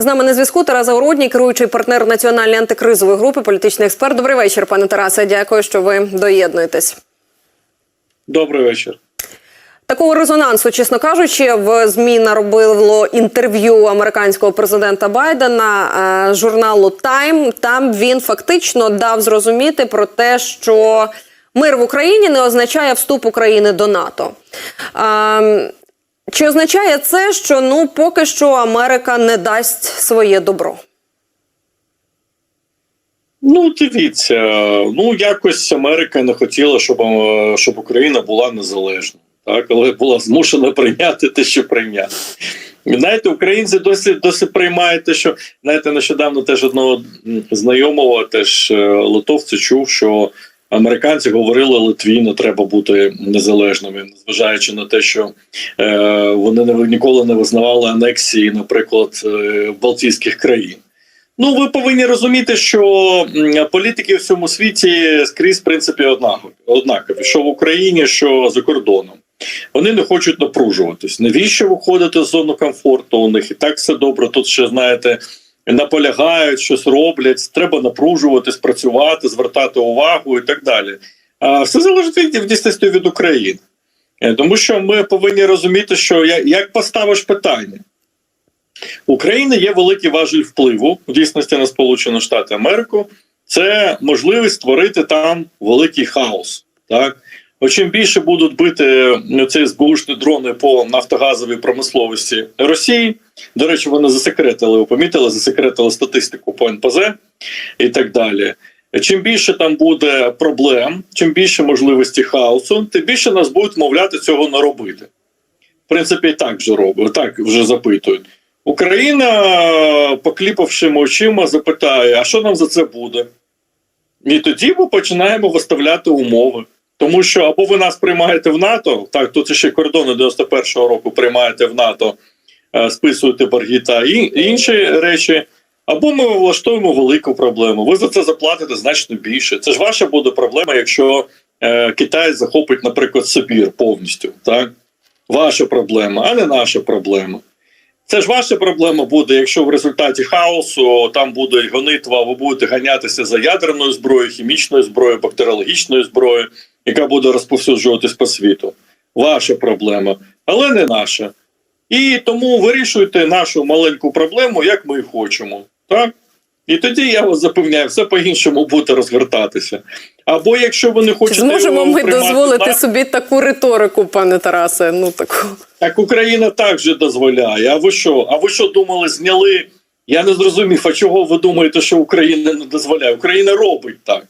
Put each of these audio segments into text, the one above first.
З нами на зв'язку Тарас Загородній, керуючий партнер національної антикризової групи, політичний експерт. Добрий вечір, пане Тарасе. Дякую, що ви доєднуєтесь. Добрий вечір. Такого резонансу, чесно кажучи, в змі наробило інтерв'ю американського президента Байдена е, журналу Time. Там він фактично дав зрозуміти про те, що мир в Україні не означає вступ України до НАТО. Чи означає це, що ну поки що Америка не дасть своє добро? Ну, дивіться, ну якось Америка не хотіла, щоб, е, щоб Україна була незалежна, так, але була змушена прийняти те, що прийняти. Знаєте, українці досі досі приймають те, що знаєте, нещодавно теж одного знайомого, теж е, литовця чув, що американці говорили Литві не треба бути незалежними, незважаючи на те, що е, вони не ніколи не визнавали анексії, наприклад, е, Балтійських країн. Ну, ви повинні розуміти, що політики в цьому світі скрізь в принципі однакові, однакові, що в Україні, що за кордоном. Вони не хочуть напружуватись. Навіщо виходити з зону комфорту? У них і так все добре. Тут ще знаєте, наполягають, щось роблять. Треба напружуватись, працювати, звертати увагу і так далі. Все залежить від дійсності від України, Е, тому що ми повинні розуміти, що як поставиш питання. України є великий важіль впливу в дійсності на Сполучені Штати Америку. Це можливість створити там великий хаос. Так чим більше будуть бити ну, ці СБУшні дрони по нафтогазовій промисловості Росії. До речі, вони засекретили, ви помітили, засекретили статистику по НПЗ і так далі. Чим більше там буде проблем, чим більше можливості хаосу, тим більше нас будуть мовляти цього не робити. В принципі, і так вже робить, так вже запитують. Україна, покліпавши очима, запитає: а що нам за це буде? І тоді ми починаємо виставляти умови. Тому що або ви нас приймаєте в НАТО, так тут ще кордони 91-го року приймаєте в НАТО, е, списуєте борги та інші речі, або ми влаштуємо велику проблему. Ви за це заплатите значно більше. Це ж ваша буде проблема, якщо е, Китай захопить, наприклад, Сибір повністю. Так? Ваша проблема, а не наша проблема. Це ж ваша проблема буде, якщо в результаті хаосу там буде гонитва, ви будете ганятися за ядерною зброєю, хімічною зброєю, бактеріологічною зброєю, яка буде розповсюджуватись по світу. Ваша проблема, але не наша. І тому вирішуйте нашу маленьку проблему, як ми і хочемо. Так? І тоді я вас запевняю, все по-іншому буде розгортатися. Або якщо ви не Чи хочете зможемо ми приймати дозволити на- собі таку риторику, пане Тарасе? Ну таку. Так Україна також дозволяє. А ви що? А ви що думали, зняли? Я не зрозумів, а чого ви думаєте, що Україна не дозволяє? Україна робить так.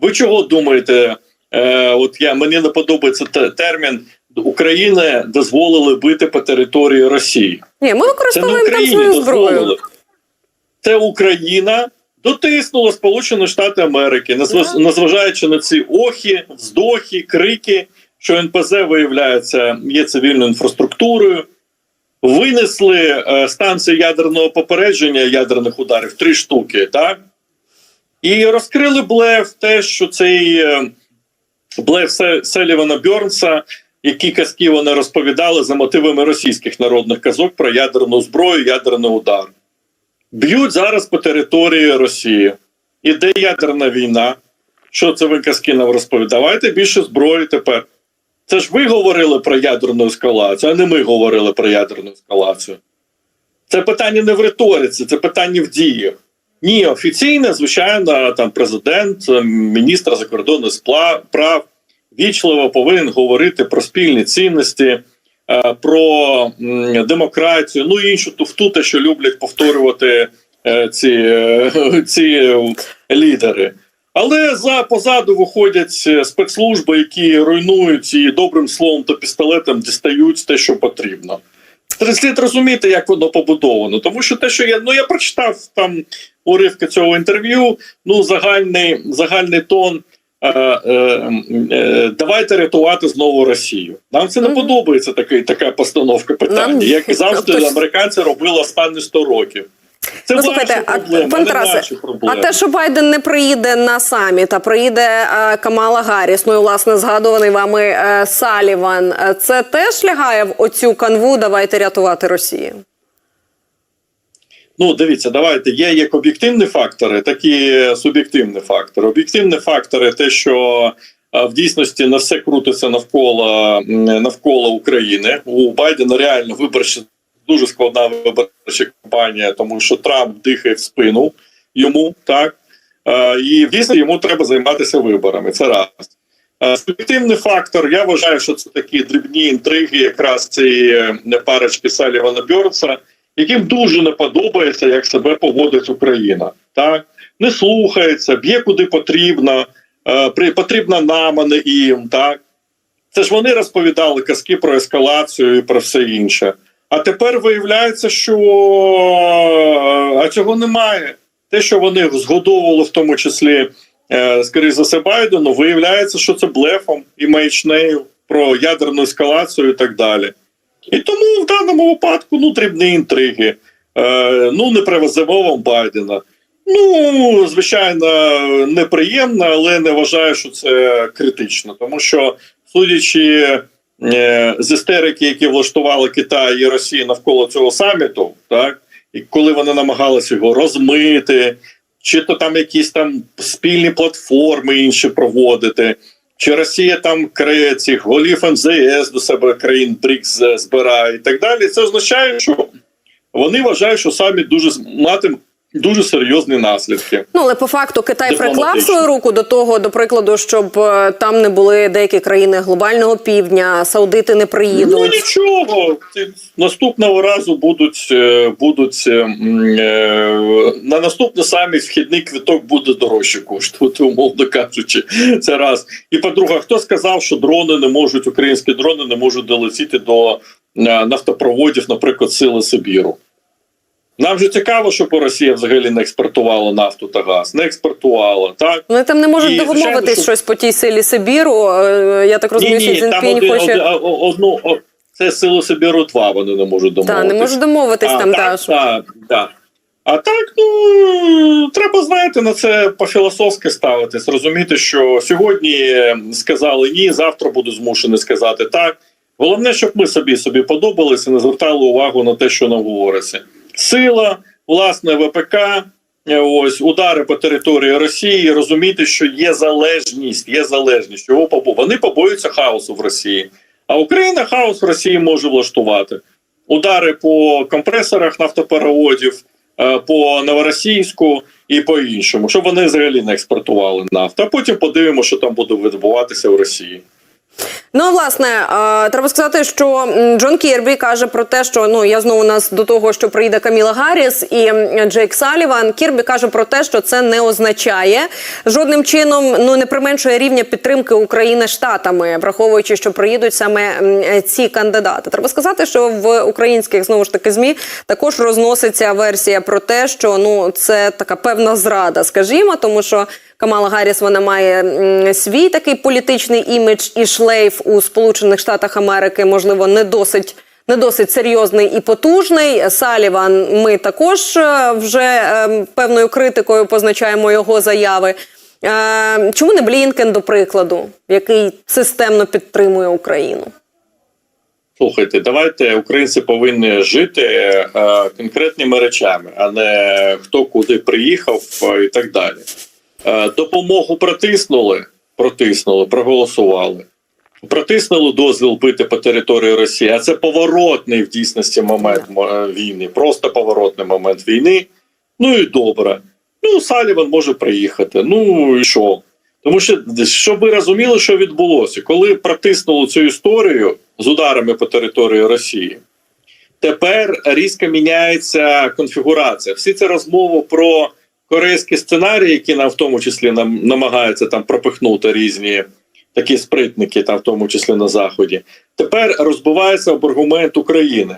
Ви чого думаєте? Е, от я мені не подобається термін України дозволили бити по території Росії. Ні, ми використовуємо там свою зброю. Це Україна дотиснула Сполучені Штати Америки, незважаючи на ці охи, вздохи, крики, що НПЗ виявляється є цивільною інфраструктурою. Винесли е, станції ядерного попередження ядерних ударів три штуки, так? І розкрили блеф, те, що цей е, блеф Се- Селівана Бьорнса, які казки вони розповідали за мотивами російських народних казок про ядерну зброю, ядерний удар. Б'ють зараз по території Росії. Іде ядерна війна. Що це ви казки нам розповідаєте? Більше зброї тепер. Це ж ви говорили про ядерну ескалацію, а не ми говорили про ядерну ескалацію. Це питання не в риториці, це питання в діях. Ні, офіційно, звичайно, там президент, е, міністр закордонних прав вічливо повинен говорити про спільні цінності, е, про демократію, ну і іншу туфту, що люблять повторювати е, ці, ці лідери. Але за позаду виходять спецслужби, які руйнують і добрим словом та пістолетом дістають те, що потрібно. Це Слід розуміти, як воно побудовано. Тому що те, що я ну я прочитав там уривки цього інтерв'ю, ну загальний, загальний тон. Е, е, е, давайте рятувати знову Росію. Нам це не подобається такий, така постановка питання, як завжди Тобто- американці робили останні 100 років. Це Ну, слухайте, а, проблеми, пан а Тарасе. А те, що Байден не приїде на саміт, а приїде е, Камала Гарріс, ну і власне згадуваний вами е, Саліван, е, це теж лягає в оцю канву. Давайте рятувати Росію. Ну, дивіться, давайте є як об'єктивні фактори, так і суб'єктивні фактори. Об'єктивні фактори те, що в дійсності не все крутиться навколо навколо України. У Байдена реально виборча дуже складна виборча кампанія, тому що Трамп дихає в спину йому, так Е, і дійсно йому треба займатися виборами. Це раз. Е, Суб'єктивний фактор, я вважаю, що це такі дрібні інтриги, якраз цієї е, парочки Салівана Бьорца, яким дуже не подобається, як себе поводить Україна. Так не слухається, б'є куди потрібно, при нам, а не їм. Так це ж вони розповідали казки про ескалацію і про все інше. А тепер виявляється, що е, а цього немає. Те, що вони згодовували, в тому числі, скоріше за все, Байдену, виявляється, що це блефом і маячнею про ядерну ескалацію і так далі. І тому в даному випадку ну, дрібні інтриги. Е, ну, не привеземо вам Байдена. Ну, звичайно, неприємно, але не вважаю, що це критично. Тому що, судячи з істерики, які влаштували Китай і Росія навколо цього саміту, так і коли вони намагалися його розмити, чи то там якісь там спільні платформи інші проводити, чи Росія там кре- цих голів МЗС до себе країн БРІКС збирає і так далі. Це означає, що вони вважають, що саміт дуже матиме дуже серйозні наслідки. Ну але по факту Китай приклав свою руку до того, до прикладу, щоб е, там не були деякі країни глобального півдня, саудити не Ну приїдуть. нічого. Ці- Наступного разу будуть е, будуть е, на наступний саміт вхідний квиток буде дорожче коштувати, умовно кажучи. Це раз. І по-друге, хто сказав, що дрони не можуть, українські дрони не можуть долетіти до нафтопроводів, наприклад, сили Сибіру. Нам же цікаво, щоб Росія взагалі не експортувала нафту та газ, не експортувала, так? Вони там не можуть домовитись що- щось по тій силі Сибіру. Е, Я так розумію, що ні, там один, хоче а, одну, це сили Сибіру 2 вони не можуть домовитися. та не можуть домовитись там. так, та, так, так. А так, ну треба знаєте на це по-філософськи ставитись, розуміти, що сьогодні сказали ні, завтра буду змушений сказати так. Головне, щоб ми собі собі подобалися, не звертали увагу на те, що нам говориться. Сила, власне, ВПК, е, ось удари по території Росії, розуміти, що є залежність, є залежність. Чого побо... Вони побоюються хаосу в Росії. А Україна хаос в Росії може влаштувати. Удари по компресорах нафтопереводів, е, по новоросійську і по іншому, щоб вони взагалі не експортували нафту. А потім подивимося, що там буде відбуватися в Росії. Ну, власне, треба сказати, що Джон Кірбі каже про те, що ну я знову нас до того, що приїде Каміла Гарріс і Джейк Саліван. Кірбі каже про те, що це не означає жодним чином ну не применшує рівня підтримки України штатами, враховуючи, що приїдуть саме ці кандидати. Треба сказати, що в українських знову ж таки змі також розноситься версія про те, що ну це така певна зрада, скажімо, тому що. Камала Гарріс вона має свій такий політичний імідж і шлейф у Сполучених Штатах Америки, можливо, не досить. Не досить серйозний і потужний. Саліван. Ми також е, вже е, певною критикою позначаємо його заяви. Е, чому не Блінкен, до прикладу, який системно підтримує Україну? Слухайте, давайте українці повинні жити е, конкретними речами, а не хто куди приїхав е, і так далі. Е, допомогу протиснули, протиснули, проголосували. Протиснули дозвіл бити по території Росії, а це поворотний в дійсності момент е, війни, просто поворотний момент війни. Ну і добре. Ну, Саліван може приїхати. Ну і що? Тому що щоб ви розуміли, що відбулося, коли протиснули цю історію з ударами по території Росії, тепер різко міняється конфігурація. Всі ці розмови про корейські сценарії, які нам в тому числі нам намагаються там пропихнути різні такі спритники, там в тому числі на заході, тепер розбивається об аргумент України.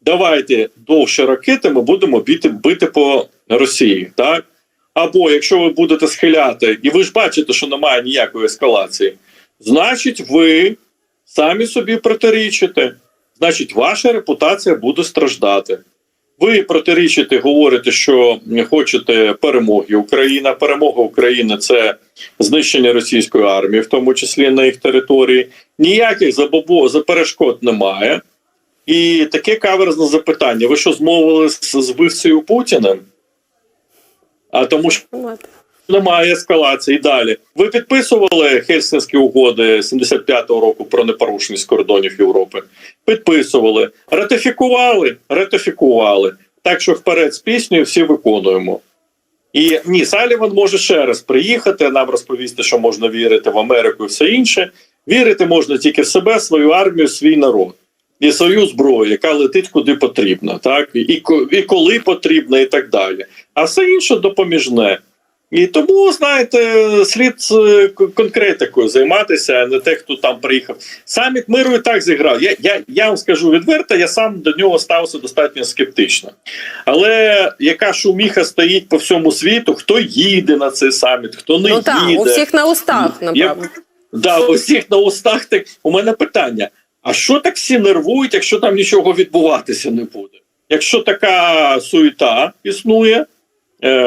Давайте довше ракети ми будемо бити, бити по Росії, так? Або якщо ви будете схиляти, і ви ж бачите, що немає ніякої ескалації, значить, ви самі собі протирічите, значить, ваша репутація буде страждати. Ви протирічите, говорите, що хочете перемоги Україна. Перемога України це знищення російської армії, в тому числі на їх території. Ніяких забобо заперешкод немає. І таке каверзне запитання: ви що змовили з вбивцею Путіним? А тому що немає ескалації далі. Ви підписували Хельсинські угоди 75-го року про непорушність кордонів Європи? Підписували, ратифікували, ратифікували. Так що вперед з піснею всі виконуємо. І ні, Саліван може ще раз приїхати, нам розповісти, що можна вірити в Америку і все інше. Вірити можна тільки в себе, свою армію, свій народ і свою зброю, яка летить куди потрібно, так і, і коли потрібно, і так далі. А все інше допоміжне. І тому, знаєте, слід е, конкретикою займатися, а не те, хто там приїхав. Саміт миру і так зіграв. Я, я, я вам скажу відверто, я сам до нього ставився достатньо скептично. Але яка шуміха стоїть по всьому світу, хто їде на цей саміт, хто не Ну так, у всіх на устах, напевно. да, у всіх на устах так. У мене питання: а що так всі нервують, якщо там нічого відбуватися не буде? Якщо така суєта існує,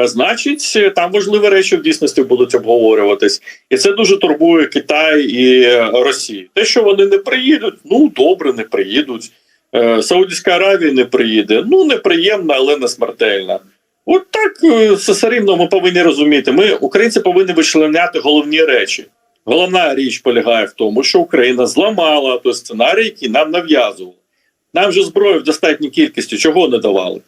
значить е, там важливі речі в дійсності будуть обговорюватись, і це дуже турбує Китай і Росію. Те, що вони не приїдуть, ну добре, не приїдуть. Е, Саудівська Аравія не приїде. Ну неприємно, але не смертельно. От так е, все рівно ми повинні розуміти. Ми, українці, повинні вичленяти головні речі. Головна річ полягає в тому, що Україна зламала той сценарій, який нам нав'язували. Нам же зброю в достатній кількості чого не давали?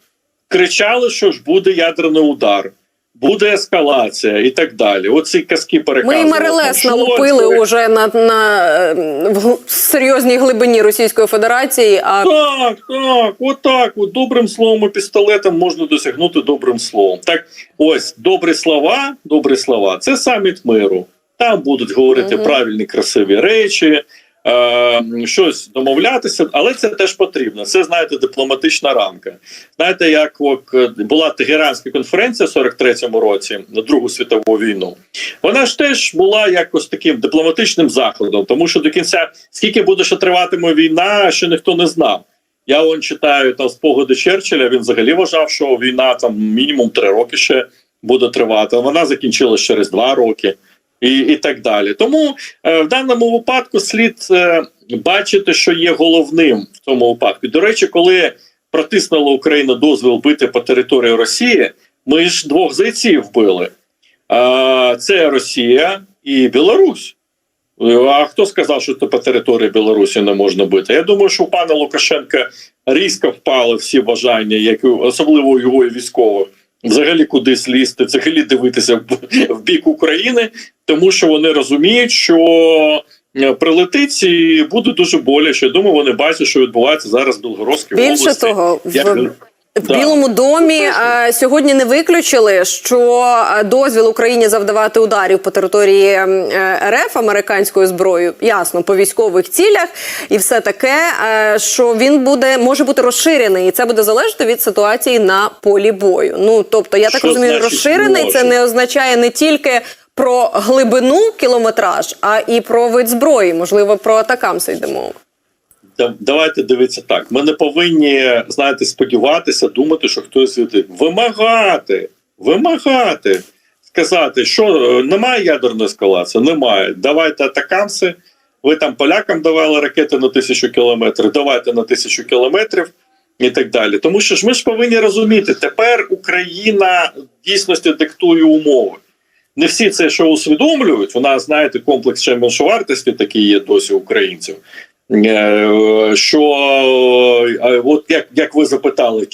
Кричали, що ж буде ядерний удар, буде ескалація і так далі. Оці казки Ми переказували. і Мерелес налупили уже на, на е, в серйозній глибині Російської Федерації. А Так, так, отак. От добрим словом і пістолетом можна досягнути добрим словом. Так, ось добрі слова, добрі слова. Це саміт миру. Там будуть говорити Мгм. правильні, красиві речі, е, щось домовлятися, але це теж потрібно. Це знаєте, дипломатична рамка. Знаєте, як була Тегеранська конференція в 43-му році на Другу світову війну. Вона ж теж була якось таким дипломатичним заходом, тому що до кінця скільки буде ще триватиме війна, ще ніхто не знав. Я он читаю там спогади Черчилля. Він взагалі вважав, що війна там мінімум три роки ще буде тривати. Вона закінчилась через два роки. І, і так далі. Тому е, в даному випадку слід е, бачити, що є головним в цьому випадку. До речі, коли протиснула Україна дозвіл бити по території Росії, ми ж двох зайців вбили. Е, це Росія і Білорусь. Е, А хто сказав, що це по території Білорусі не можна бити? Я думаю, що у пана Лукашенка різко впали всі бажання, як особливо його військових, взагалі кудись лізти, взагалі дивитися в, в бік України, тому що вони розуміють, що е, прилетить і буде дуже боляче. Думаю, вони бачать, що відбувається зараз в Білгородській більше області. того, в, в Да. Білому домі е, сьогодні не виключили, що е, дозвіл Україні завдавати ударів по території е, РФ американською зброєю, ясно, по військових цілях, і все таке, е, що він буде може бути розширений, і це буде залежати від ситуації на полі бою. Ну тобто, я так Що розумію, значить розширений це не означає не тільки. Про глибину кілометраж, а і про вид зброї, можливо, про атакамси йде мова. Да- Давайте дивитися так. Ми не повинні знаєте, сподіватися, думати, що хтось від вимагати, вимагати, сказати, що е, немає ядерної ескалації, немає. Давайте атакамси. Ви там полякам давали ракети на тисячу кілометрів, давайте на тисячу кілометрів і так далі. Тому що ж ми ж повинні розуміти, тепер Україна дійсності диктує умови. Не всі це що усвідомлюють. У нас, знаєте, комплекс ще меншовартості такий є досі українців. Е, що е, от як, як ви запитали,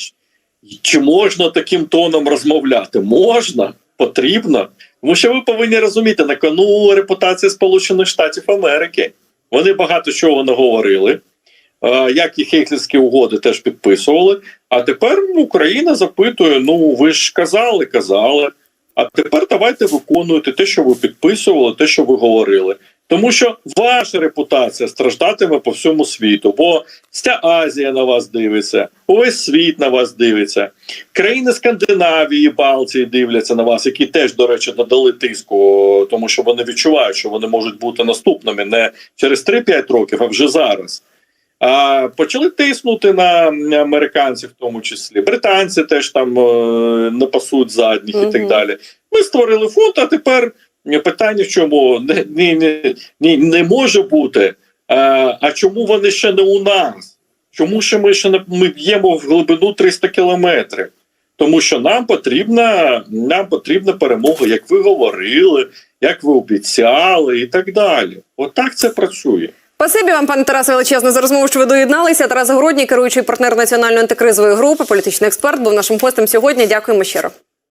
чи- можна таким тоном розмовляти? Можна, потрібно. Тому що ви повинні розуміти, на кону репутація Сполучених Штатів Америки. Вони багато чого наговорили, е, як і Хейхельські угоди теж підписували. А тепер Україна запитує: ну ви ж казали, казали. А тепер давайте виконуйте те, що ви підписували, те, що ви говорили. Тому що ваша репутація страждатиме по всьому світу, бо вся Азія на вас дивиться, увесь світ на вас дивиться. Країни Скандинавії, Балтії дивляться на вас, які теж, до речі, додали тиску, тому що вони відчувають, що вони можуть бути наступними не через 3-5 років, а вже зараз. А почали тиснути на американців, в тому числі британці теж там е, не пасуть задніх і так далі. Ми створили фонд, а тепер питання в чому не, не, не, не, може бути. А, а чому вони ще не у нас? Чому ще ми ще не ми б'ємо в глибину 300 кілометрів? Тому що нам потрібна, нам потрібна перемога, як ви говорили, як ви обіцяли, і так далі. Отак це працює. Спасибі вам, пане Тарасе, величезне за розмову, що ви доєдналися. Тарас Городній, керуючий партнер національної антикризової групи, політичний експерт, був нашим гостем сьогодні. Дякуємо щиро.